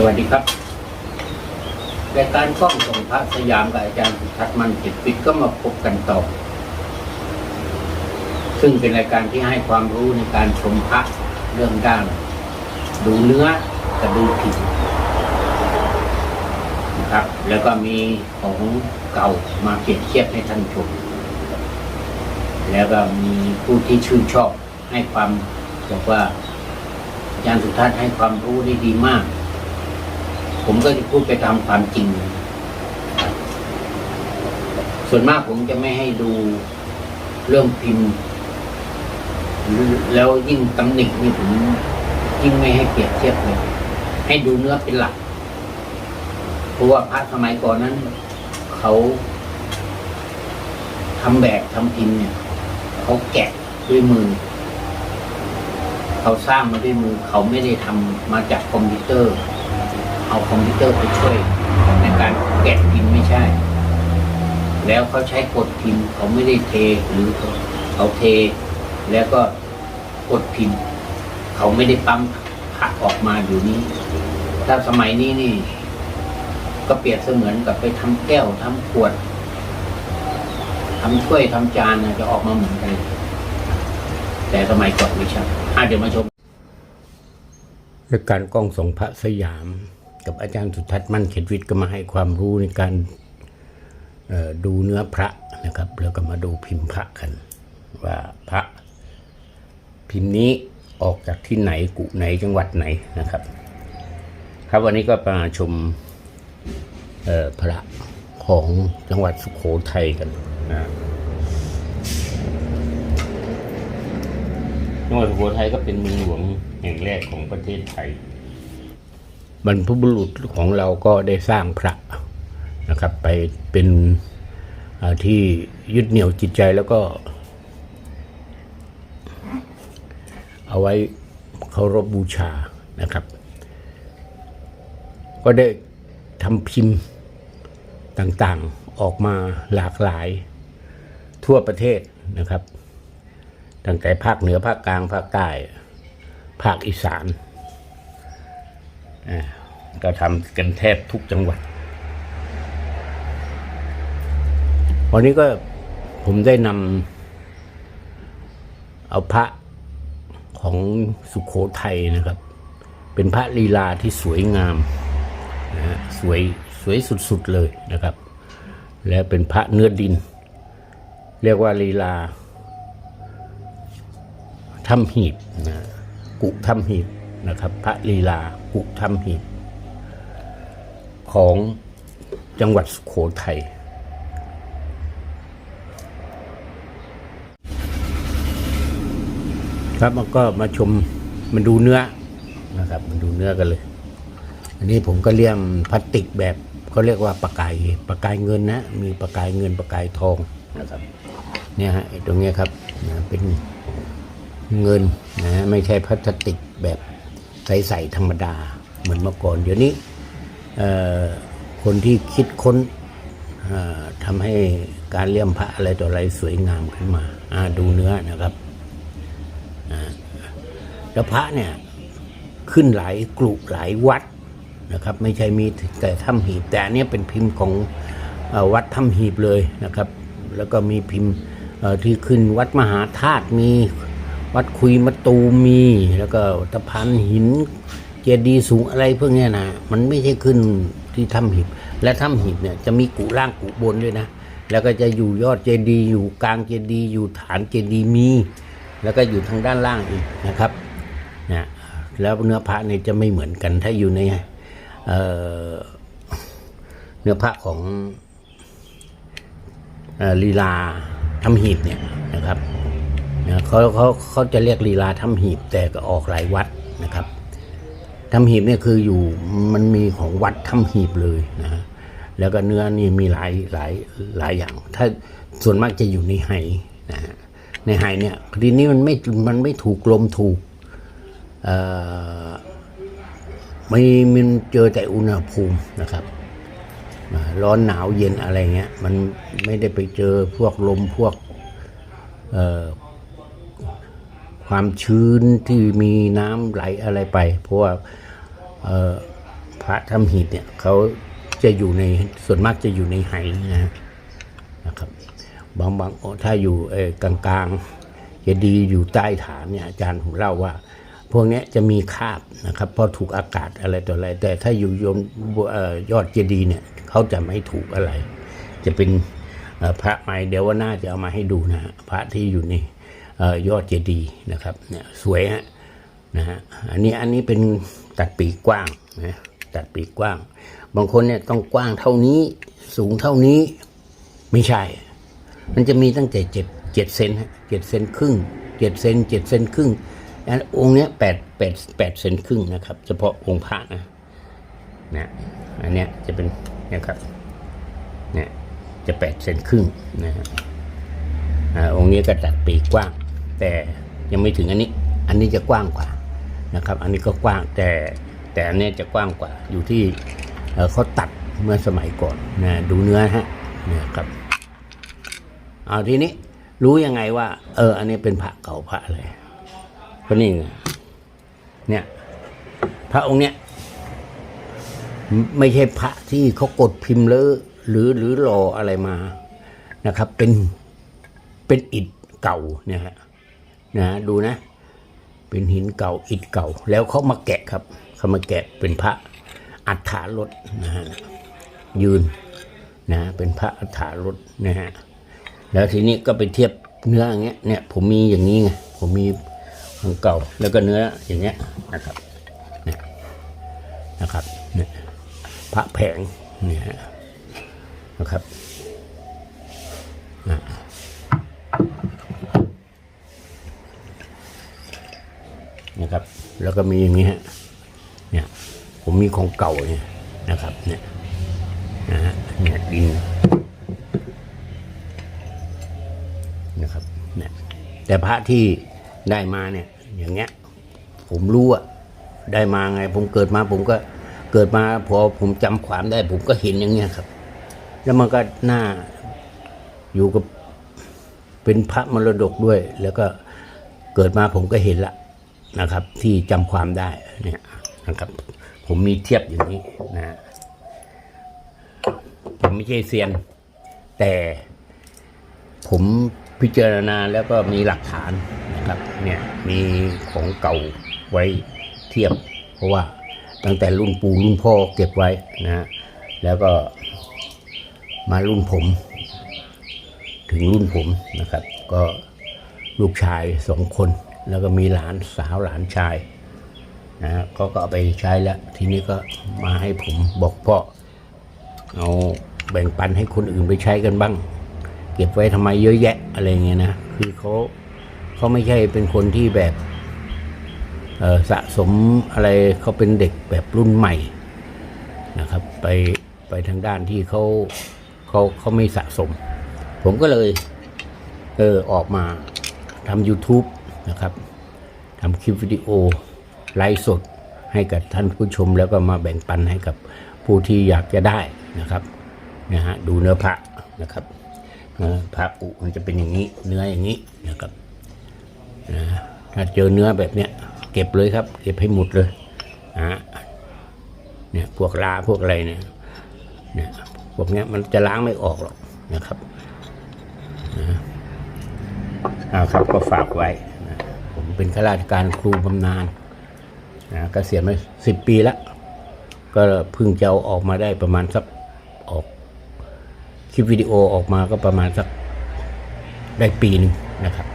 สวัสดีครับรายการกล้องส่งพระสยามกับอาจารย์สุทัศน์มันจิตปิดก็มาพบกันต่อ ซึ่งเป็นรายการที่ให้ความรู้ในการชมพระเรื่องด้าน ดูเนื้อกับดูผิวนะครับ แล้วก็มีของเก่ามาเปรียบเทียบให้ท่านชม แล้วก็มีผู้ที่ชื่นชอบให้ความบอกว่าอาจารย์สุทัศน์ให้ความรู้ได้ดีมาก ผมก็จะพูดไปตามความจริง ส่วนมากผมจะไม่ให้ดูเรื่องพิมพ์ แล้วยิ่งตำหนินี่ผมยิ่งไม่ให้เปรียบเทียบเลย ให้ดูเนื้อเป็นหลัก เพราะว่าพระสมัยก่อนนั้น เขาทำแบบทำพิมพ์เนี่ย เขาแกะด้วยมือ เขาสร้างมาด้วยมือ เขาไม่ได้ทำมาจากคอมพิวเตอร์ เอาคอมพิวเตอร์ไปช่วยในการแกะพิมพ์ไม่ใช่ แล้วเขาใช้กดพิมพ์เขาไม่ได้เทหรือเขาเขาเท แล้วก็กดพิมพ์ เขาไม่ได้ปั๊มพักออกมาอยู่นี้ ถ้าสมัยนี้นี่ ก็เปรียบเสมือนกับไปทำแก้วทำขวดทำถ้วยทำจานนะจะออกมาเหมือนกัน แต่สมัยก่อนไม่ใช่อะเดี๋ยวมาชมรายการกล้องส่งพระสยาม กับอาจารย์สุทัศน์มั่นเขตวิทย์ก็มาให้ความรู้ในการดูเนื้อพระนะครับ แล้วก็มาดูพิมพ์พระกัน ว่าพระพิมพ์นี้ออกจากที่ไหนกุไหนจังหวัดไหนนะครับ ครับวันนี้ก็มาชมพระของจังหวัดสุโขทัยกันนะจังหวัดสุโขทัยก็เป็นเมืองหลวงแห่งแรกของประเทศไทย บรรพบุรุษของเราก็ได้สร้างพระนะครับ ไปเป็นที่ยึดเหนี่ยวจิตใจแล้วก็ เอาไว้เคารพบบูชานะครับ ก็ได้ทำพิมพ์ต่างๆออกมาหลากหลาย ทั่วประเทศนะครับ ตั้งแต่ภาคเหนือภาคกลางภาคใต้ภาคอีสาน ก็ทำกันแทบทุกจังหวัด วันนี้ก็ผมได้นำเอาพระของสุขโขทัยนะครับ เป็นพระลีลาที่สวยงามนะสวยสวยสุดๆเลยนะครับ และเป็นพระเนื้อดิน เรียกว่าลีลาถ้ำหีบนะกุถ้ำหีบ นะครับ พระลีลากุถ้ำหีบของจังหวัดสุโขทัยครับมันก็มาชมมันดูเนื้อนะครับ มันดูเนื้อกันเลย อันนี้ผมก็เลี่ยมพลาสติกแบบเขาเรียกว่าปากกายปากกายเงินนะ มีปากกายเงินปากกายทองนะครับ เนี่ยฮะตรงเนี้ยครับเป็นเงินนะฮะไม่ใช่พลาสติกแบบ ใสๆธรรมดาเหมือนเมื่อก่อน เดี๋ยวนี้คนที่คิดค้นทำให้การเลี่ยมพระอะไรต่ออะไรสวยงามขึ้นมาดูเนื้อนะครับแล้วพระเนี่ยขึ้นหลายกลุ่หลายวัดนะครับ ไม่ใช่มีแต่ถ้ำหีบ แต่อันนี้เป็นพิมพ์ของอวัดถ้ำหีบเลยนะครับ แล้วก็มีพิมพ์ที่ขึ้นวัดมหาธาตุมี วัดคุยมะตูมี แล้วก็ตะพานหิน เจดีย์สูงอะไรพวกเนี้ยนะมันไม่ใช่ขึ้นที่ถ้ำหีบและถ้ำหีบเนี่ยจะมีกุล่างกุบนด้วยนะ แล้วก็จะอยู่ยอดเจดีย์อยู่กลางเจดีย์อยู่ฐานเจดีย์มี แล้วก็อยู่ทางด้านล่างอีกนะครับนะแล้วเนื้อพระเนี่ยจะไม่เหมือนกันถ้าอยู่ในเเนื้อพระของอลีลาทำหีบเนี่ยนะครับ นะเขาเขาเขาจะเรียกลีลาทำหีบแต่ก็ออกหลายวัดนะครับทำหีบเนี่ยคืออยู่มันมีของวัดทำหีบเลยนะแล้วก็เนื้อนี่มีหลายหลายหลายอย่าง ถ้าส่วนมากจะอยู่ในไหนะฮะในไหเนี่ยทีนี้มันไม่มันไม่ถูกลมถูกเอ่อไม่มันเจอแต่อุณหภูมินะครับร้อนหนาวเย็นอะไรเงี้ยมันไม่ได้ไปเจอพวกลมพวกเอ่อ ความชื้นที่มีน้ำไหลอะไรไป เพราะว่าพระทำหีบเนี่ยเขาจะอยู่ในส่วนมากจะอยู่ในไหนะนะครับบางบางถ้าอยู่กลางๆจะดีอยู่ใต้ฐานเนี่ยอาจารย์ผมเล่าว่า พวกนี้จะมีคาบนะครับเพราะถูกอากาศอะไรต่ออะไร แต่ถ้าอยู่ยนเอ่อยอดเจดีย์เนี่ยเขาจะไม่ถูกอะไร จะเป็นพระใหม่เดี๋ยวว่าน่าจะเอามาให้ดูนะพระที่อยู่นเอ่ ยอดเจดีย์นะครับเนี่ยสวยฮะนะฮะอันนี้อันนี้เป็นตัดปีกกว้างนะตัดปีกกว้าง บางคนเนี่ยต้องกว้างเท่านี้สูงเท่านี้ไม่ใช่ มันจะมีตั้งแต่เจ็ดเจ็ดเซนฮะเจ็ดเซนครึ่งเจ็ดเซนเจ็ดเซนครึ่งอันองค์เนี้ยแปดแปดแปดเซนครึ่งนะครับ เฉพาะองค์พระนะนะอันเนี้ยจะเป็นเนี่ยครับเนี่ยจะแปดเซนครึ่งนะฮะอ่าองค์นี้ก็ตัดปีกกว้าง แต่ยังไม่ถึงอันนี้ อันนี้จะกว้างกว่านะครับ อันนี้ก็กว้างแต่แต่อันนี้จะกว้างกว่าอยู่ที่เขาตัดเมื่อสมัยก่อนนะดูเนื้อฮะนี่ยครับเอาทีนี้รู้ยังไงว่า เออ อันนี้เป็นพระเก่าพระอะไรก็นี่เนี่ย พระองค์เนี้ยไม่ใช่พระที่เขากดพิมพ์เลอหรือหรือรออะไรมานะครับ เป็นเป็นอิฐเก่าเนี่ยฮะ นะฮะดูนะ เป็นหินเก่าอิฐเก่า แล้วเขามาแกะครับเขามาแกะเป็นพระอัฏฐารถนะฮะยืนนะเป็นพระอัฏฐารถนะฮะแล้วทีนี้ก็ไปเทียบเนื้ออย่างเงี้ยเนี่ยผมมีอย่างนี้ไงผมมีของเก่าแล้วก็เนื้ออย่างเงี้ยนะครับเนี่ยนะครับเนี่ยพระแผงเนี่ยนะครับอะนะครับ แล้วก็มีอย่างนี้ฮะเนี่ยผมมีของเก่าเนี่ยนะครับเนี่ยนะฮะเนี่ยดินนะครับเนี่ยแต่พระที่ได้มาเนี่ยอย่างเงี้ยผมรู้อะได้มาไง ผมเกิดมาผมก็เกิดมาพอผมจำความได้ ผมก็เห็นอย่างเงี้ยครับ แล้วมันก็น่าอยู่กับเป็นพระมรดกด้วย แล้วก็เกิดมาผมก็เห็นละ นะครับ ที่จำความได้เนี่ยนะครับ ผมมีเทียบอย่างนี้นะผมไม่ใช่เซียน แต่ผมพิจารณาแล้วก็มีหลักฐานนะครับเนี่ยมีของเก่าไว้เทียบ เพราะว่าตั้งแต่รุ่นปู่รุ่นพ่อเก็บไว้นะฮะแล้วก็มารุ่นผม ถึงรุ่นผมนะครับ ก็ลูกชายสองคน แล้วก็มีหลานสาวหลานชายนะฮะก็ก็เอาไปใช้แล้ว ทีนี้ก็มาให้ผมบอกพ่อเอาแบ่งปันให้คนอื่นไปใช้กันบ้าง เก็บไว้ทำไมเยอะแยะอะไรเงี้ยนะ คือเขาเขาไม่ใช่เป็นคนที่แบบสะสมอะไรเขาเป็นเด็กแบบรุ่นใหม่นะครับ ไปไปทางด้านที่เขาเขาเขาไม่สะสม ผมก็เลย เออออกมาทำ YouTube นะครับทำคลิปวิดีโอไลฟ์สดให้กับท่านผู้ชมแล้วก็มาแบ่งปันให้กับผู้ที่อยากจะได้นะครับนะฮะดูเนื้อพระนะครับพระอุมันจะเป็นอย่างนี้เนื้ออย่างนี้นะครับนะถ้าเจอเนื้อแบบเนี้ยเก็บเลยครับ เก็บให้หมดเลยนะเนี่ยพวกลาพวกอะไรเนี่ยเนี่ยพวกเนี้ยมันจะล้างไม่ออกหรอกนะครับนะเอาครับก็ฝากไว้ เป็นข้าราชการครูบำนาญนะเกษียณมาสิบปีแล้ว ก็เพิ่งจะเอาออกมาได้ประมาณสักออกคลิปวิดีโอออกมาก็ประมาณสักได้ปีหนึ่งนะครับ